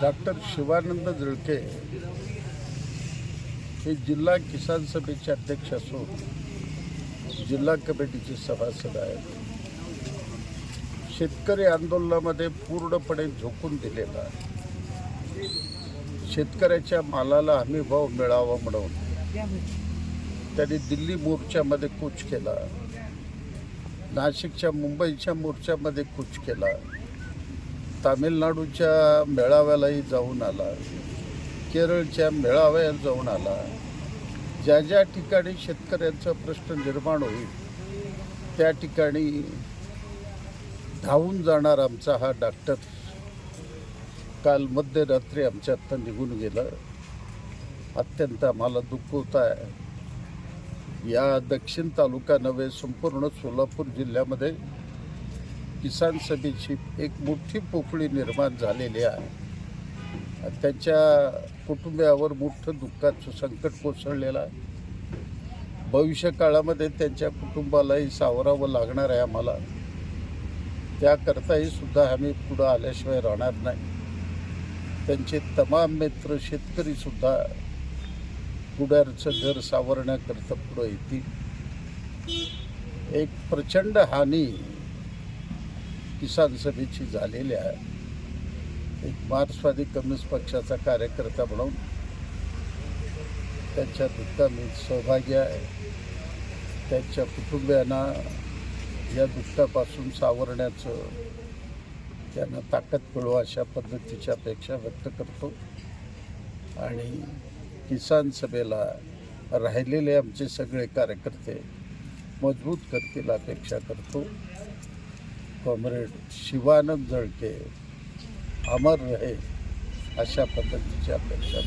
Doctor Shivanand Jalke हे जिल्हा किसान सभेचे अध्यक्ष असून जिल्हा कमिटीचे सभासद आहेत. शेतकरी आंदोलनामध्ये पूर्णपणे झोकून दिलेला शेतकऱ्याच्या मालाला हमी भाव मिळावा म्हणून त्यांनी दिल्ली मोर्चामध्ये कूच केला. नाशिकच्या मुंबईच्या मोर्चामध्ये कूच केला. तामिळनाडूच्या मेळाव्यालाही जाऊन आला केरळच्या मेळाव्याला जाऊन आला ज्या ज्या ठिकाणी शेतकऱ्यांचा प्रश्न निर्माण होईल त्या ठिकाणी धावून जाणार आमचा हा डॉक्टर काल मध्यरात्री आमच्यातनं निघून गेलं. अत्यंत आम्हाला दुःख होत आहे. या दक्षिण तालुका नव्हे संपूर्ण सोलापूर जिल्ह्यामध्ये किसान सभेची एक मोठी पोकळी निर्माण झालेली आहे. त्यांच्या कुटुंबियावर मोठं दुःखाचं संकट कोसळलेलं आहे. भविष्य काळामध्ये त्यांच्या कुटुंबालाही सावरावं लागणार आहे आम्हाला. त्याकरताही सुद्धा आम्ही पुढं आल्याशिवाय राहणार नाही. त्यांचे तमाम मित्र शेतकरीसुद्धा पुढ्यारचं घर सावरण्याकरता पुढं येतील. एक प्रचंड हानी किसान सभेची झालेल्या आहे. एक मार्क्सवादी कम्युनिस्ट पक्षाचा कार्यकर्ता म्हणून त्यांच्या दुःखात मी सहभागी आहे. त्यांच्या कुटुंबियांना या दुःखापासून सावरण्याचं त्यांना ताकद मिळो अशा पद्धतीची अपेक्षा व्यक्त करतो. आणि किसान सभेला राहिलेले आमचे सगळे कार्यकर्ते मजबूत करतील अपेक्षा करतो. कॉम्रेड शिवानंद जळके अमर रहे अशा पद्धतीची अपेक्षा.